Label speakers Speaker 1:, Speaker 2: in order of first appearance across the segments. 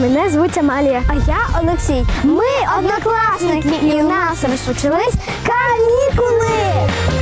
Speaker 1: Мене звуть Амалія.
Speaker 2: А я Олексій. Ми однокласники, і у нас розпочались канікули.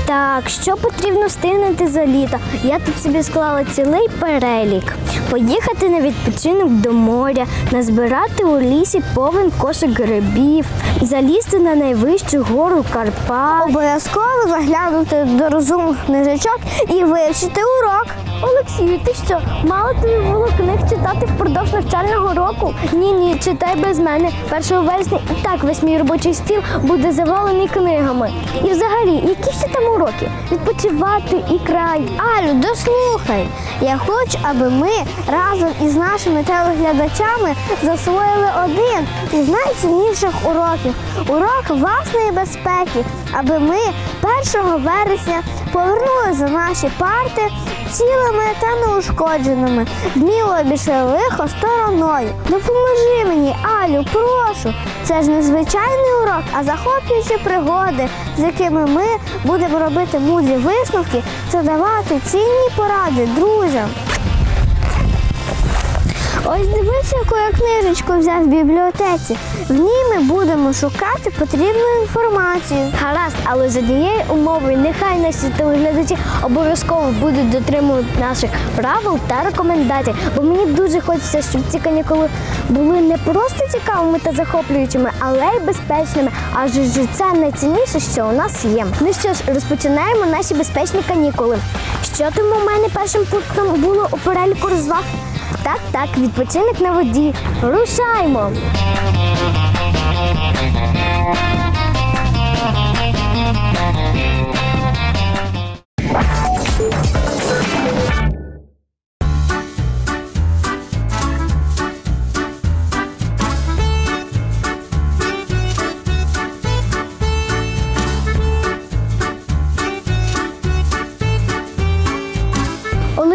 Speaker 1: Так, що потрібно встигнути за літо? Я тут собі склала цілий перелік. Поїхати на відпочинок до моря, назбирати у лісі повен кошик грибів, залізти на найвищу гору Карпат.
Speaker 2: Обов'язково заглянути до розумних книжечок і вивчити урок.
Speaker 1: Олексію, ти що? Мало тобі було книг читати впродовж навчального року? Ні, ні, читай без мене. 1 вересня і так весь мій робочий стіл буде завалений книгами. І взагалі, які ще там уроки? Відпочивати і край.
Speaker 2: Алю, дослухай. Я хочу, аби ми разом із нашими телеглядачами засвоїли один із найцінніших уроків урок власної безпеки, аби ми 1 вересня повернули за наші парти цілими та неушкодженими, вміло обійшли лихо стороною. Допоможи мені, Алю, прошу. Це ж не звичайний урок, а захоплюючі пригоди, з якими ми будемо робити мудрі висновки та давати цінні поради друзям. Ось дивись, яку я книжечку взяв в бібліотеці. В ній ми будемо шукати потрібну інформацію.
Speaker 1: Гаразд, але за однією умовою, нехай наші телеглядачі обов'язково будуть дотримувати наших правил та рекомендацій. Бо мені дуже хочеться, щоб ці канікули були не просто цікавими та захоплюючими, але й безпечними. Адже це найцінніше, що у нас є. Ну що ж, розпочинаємо наші безпечні канікули. Що там у мене першим пунктом було у переліку розваг? Так, так, відпочинок на воді. Рушаймо!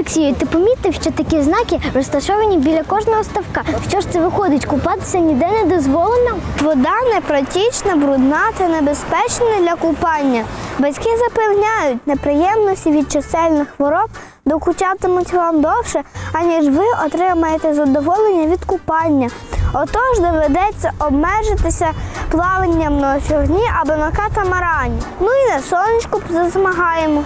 Speaker 1: Олексію, ти помітив, що такі знаки розташовані біля кожного ставка. Що ж це виходить? Купатися ніде не дозволено?
Speaker 2: Вода непротічна, брудна та небезпечна для купання. Батьки запевняють, неприємності від чисельних хвороб докучатимуть вам довше, аніж ви отримаєте задоволення від купання. Отож доведеться обмежитися плаванням на човні або на катамарані. Ну і на сонечку засмагаємо.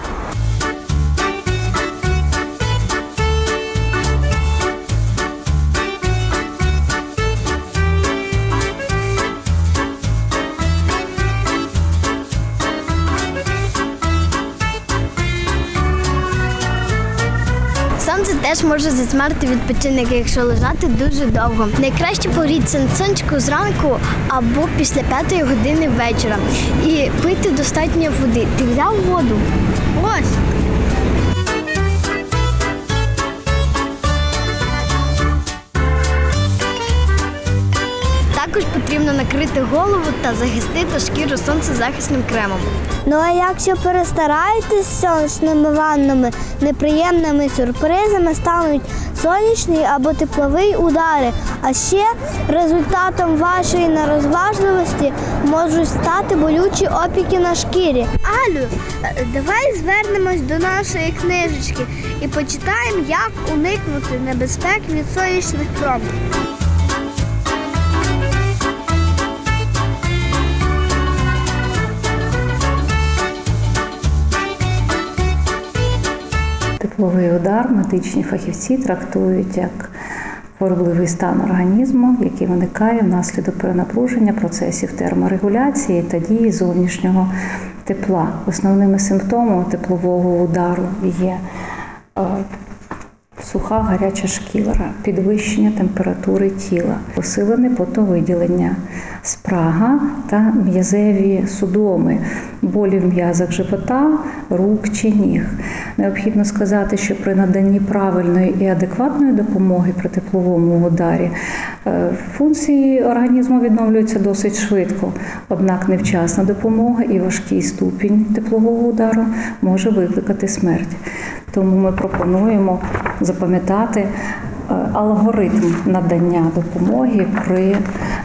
Speaker 1: Сонце теж може засмерти відпочинок, якщо лежати дуже довго. Найкраще поріться на зранку або після п'ятої години вечора. І пити достатньо води. Ти взяв воду? Ось. Накрити голову та захистити шкіру сонцезахисним кремом.
Speaker 2: Ну а якщо перестараєтесь з сонячними ваннами, неприємними сюрпризами стануть сонячні або теплові удари. А ще результатом вашої нерозважливості можуть стати болючі опіки на шкірі. Алю, давай звернемось до нашої книжечки і почитаємо, як уникнути небезпек від сонячних променів.
Speaker 3: Тепловий удар медичні фахівці трактують як хворобливий стан організму, який виникає внаслідок перенапруження процесів терморегуляції та дії зовнішнього тепла. Основними симптомами теплового удару є е, суха гаряча шкіра, підвищення температури тіла, посилене потовиділення, спрага та м'язеві судоми, болі в м'язах живота, рук чи ніг. Необхідно сказати, що при наданні правильної і адекватної допомоги при тепловому ударі е, функції організму відновлюються досить швидко. Однак невчасна допомога і важкий ступінь теплового удару може викликати смерть. Тому ми пропонуємо запам'ятати е, алгоритм надання допомоги при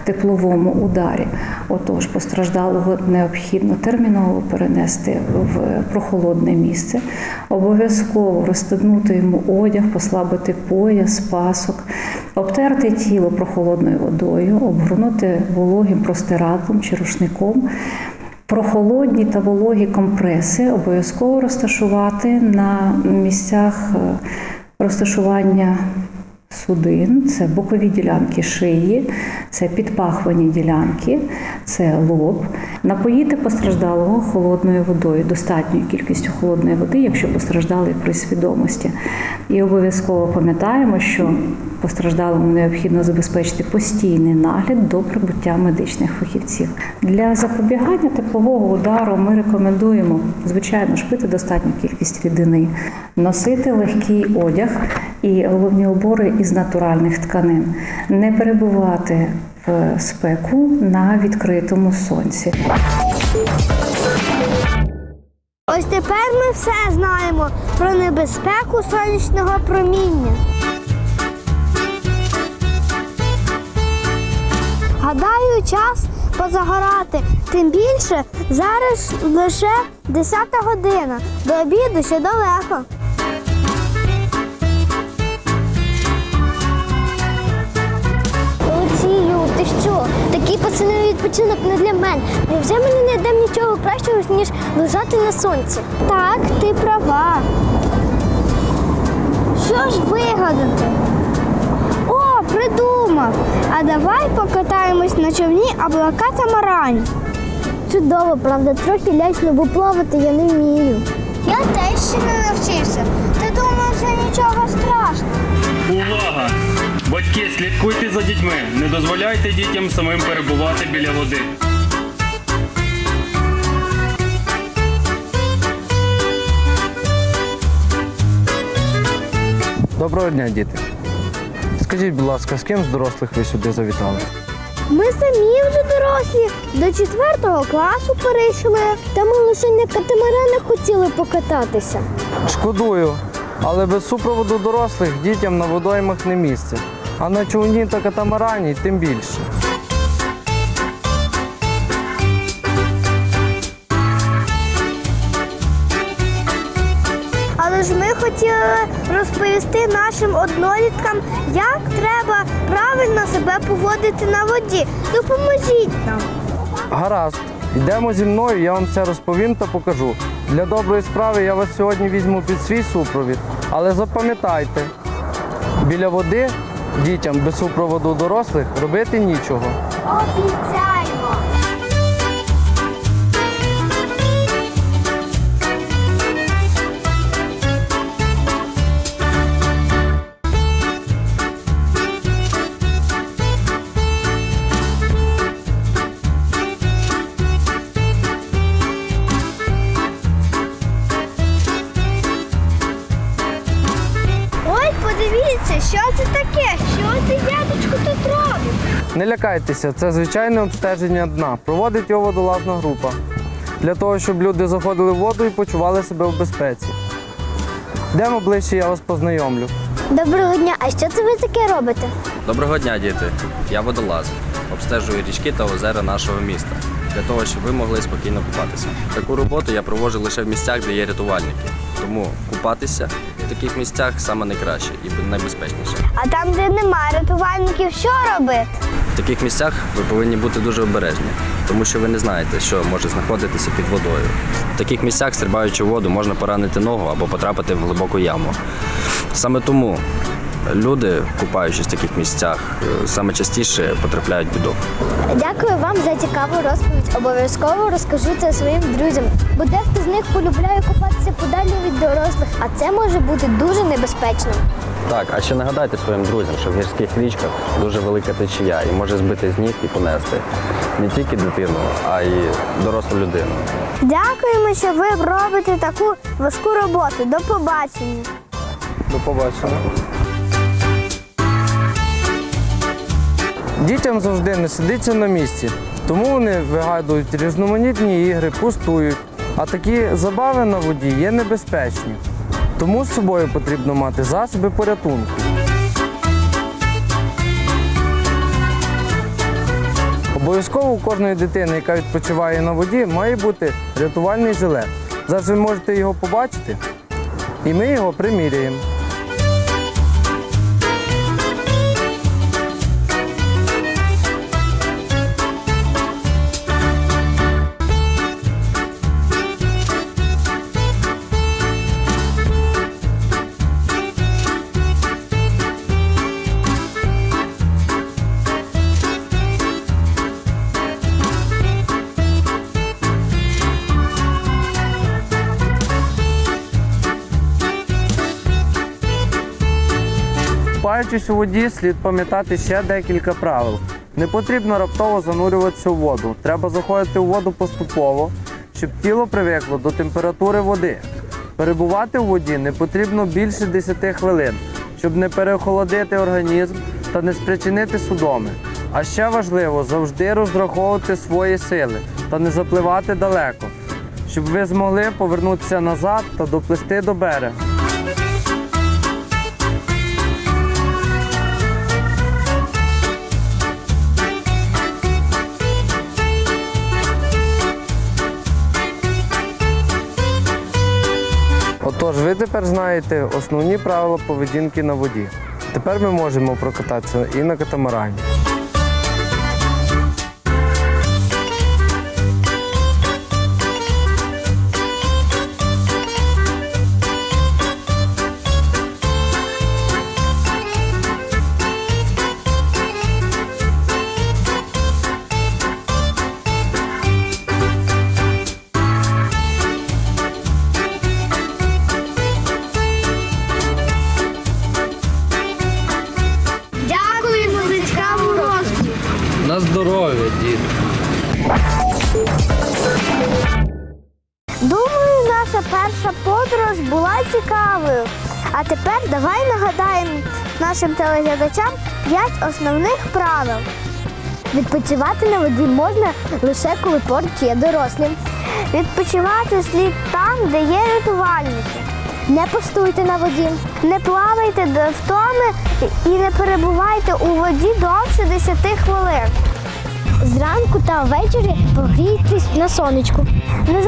Speaker 3: тепловому ударі. Отож, постраждалого необхідно терміново перенести в прохолодне місце, обов'язково розстебнути йому одяг, послабити пояс, пасок Обтерти тіло прохолодною водою, обгорнути вологим простирадлом чи рушником. Прохолодні та вологі компреси обов'язково розташувати на місцях е, розташування судин, це бокові ділянки шиї, це підпахвані ділянки, це лоб. Напоїти постраждалого холодною водою, достатньою кількістю холодної води, якщо постраждалий при свідомості. І обов'язково пам'ятаємо, що постраждалому необхідно забезпечити постійний нагляд до прибуття медичних фахівців. Для запобігання теплового удару ми рекомендуємо, звичайно ж, пити достатню кількість рідини, носити легкий одяг і головні убори із натуральних тканин, не перебувати в спеку на відкритому сонці.
Speaker 2: Ось тепер ми все знаємо про небезпеку сонячного проміння. Гадаю, час позагорати. Тим більше зараз лише 10 година. До обіду ще далеко.
Speaker 1: Ти що? Такий пацанний відпочинок не для мене. Невже мені не дам нічого кращого, ніж лежати на сонці?
Speaker 2: Так, ти права. Що ж вигадати? О, придумав! А давай покатаємось на човні або катамарані.
Speaker 1: Чудово, правда, трохи лячно, бо плавати я не вмію.
Speaker 2: Я теж ще не навчився. Ти думав, це нічого страшного.
Speaker 4: Увага! Батьки, слідкуйте за дітьми. Не дозволяйте дітям самим перебувати біля води.
Speaker 5: Доброго дня, діти. Скажіть, будь ласка, з ким з дорослих ви сюди завітали?
Speaker 2: Ми самі вже дорослі, до четвертого класу перейшли.
Speaker 1: Та ми лише на катамаранах хотіли покататися.
Speaker 5: Шкодую, але без супроводу дорослих дітям на водоймах не місце. А на човні та катамарані тим більше.
Speaker 2: Але ж ми хотіли розповісти нашим одноліткам, як треба правильно себе поводити на воді. Допоможіть нам.
Speaker 5: Гаразд, йдемо зі мною, я вам все розповім та покажу. Для доброї справи я вас сьогодні візьму під свій супровід, але запам'ятайте, біля води дітям без супроводу дорослих робити нічого.
Speaker 2: Обіцяємо.
Speaker 5: Не лякайтеся, це звичайне обстеження дна. Проводить його водолазна група. Для того, щоб люди заходили в воду і почували себе в безпеці. Йдемо ближче, я вас познайомлю.
Speaker 1: Доброго дня, а що це ви таке робите?
Speaker 6: Доброго дня, діти! Я водолаз. Обстежую річки та озера нашого міста для того, щоб ви могли спокійно купатися. Таку роботу я проводжу лише в місцях, де є рятувальники. Тому купатися в таких місцях саме найкраще і найбезпечніше.
Speaker 2: А там, де немає рятувальників, що робити?
Speaker 6: В таких місцях ви повинні бути дуже обережні, тому що ви не знаєте, що може знаходитися під водою. В таких місцях, стрибаючи в воду, можна поранити ногу або потрапити в глибоку яму. Саме тому люди, купаючись в таких місцях, е, саме частіше потрапляють в біду.
Speaker 1: Дякую вам за цікаву розповідь. Обов'язково розкажу це своїм друзям, бо дехто з них полюбляє купатися подалі від дорослих, а це може бути дуже небезпечно.
Speaker 6: Так, а ще нагадайте своїм друзям, що в гірських річках дуже велика течія і може збити з ніг і понести не тільки дитину, а й дорослу людину.
Speaker 2: Дякуємо, що ви робите таку важку роботу. До побачення.
Speaker 5: До побачення. Дітям завжди не сидиться на місці, тому вони вигадують різноманітні ігри, пустують. А такі забави на воді є небезпечні. Тому з собою потрібно мати засоби порятунку. Обов'язково у кожної дитини, яка відпочиває на воді, має бути рятувальний жилет. Зараз ви можете його побачити, і ми його приміряємо. Перебуваючись у воді, слід пам'ятати ще декілька правил. Не потрібно раптово занурюватися у воду. Треба заходити у воду поступово, щоб тіло привикло до температури води. Перебувати у воді не потрібно більше 10 хвилин, щоб не перехолодити організм та не спричинити судоми. А ще важливо завжди розраховувати свої сили та не запливати далеко, щоб ви змогли повернутися назад та доплисти до берега. Отож, ви тепер знаєте основні правила поведінки на воді. Тепер ми можемо прокататися і на катамарані.
Speaker 2: А тепер давай нагадаємо нашим телеглядачам п'ять основних правил.
Speaker 1: Відпочивати на воді можна лише коли поруч є дорослі.
Speaker 2: Відпочивати слід там, де є рятувальники.
Speaker 1: Не постуйте на воді.
Speaker 2: Не плавайте до втоми і не перебувайте у воді довше 10 хвилин.
Speaker 1: Зранку та ввечері погрійтесь на сонечку.
Speaker 2: Не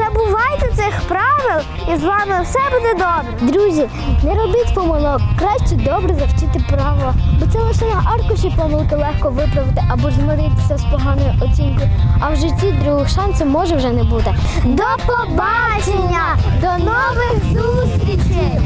Speaker 2: правил і з вами все буде добре.
Speaker 1: Друзі, не робіть помилок. Краще добре завчити правила, бо це лише на аркуші помилки легко виправити або ж змиритися з поганою оцінкою. А в житті другого шансів може вже не бути.
Speaker 2: До побачення! До нових зустрічей!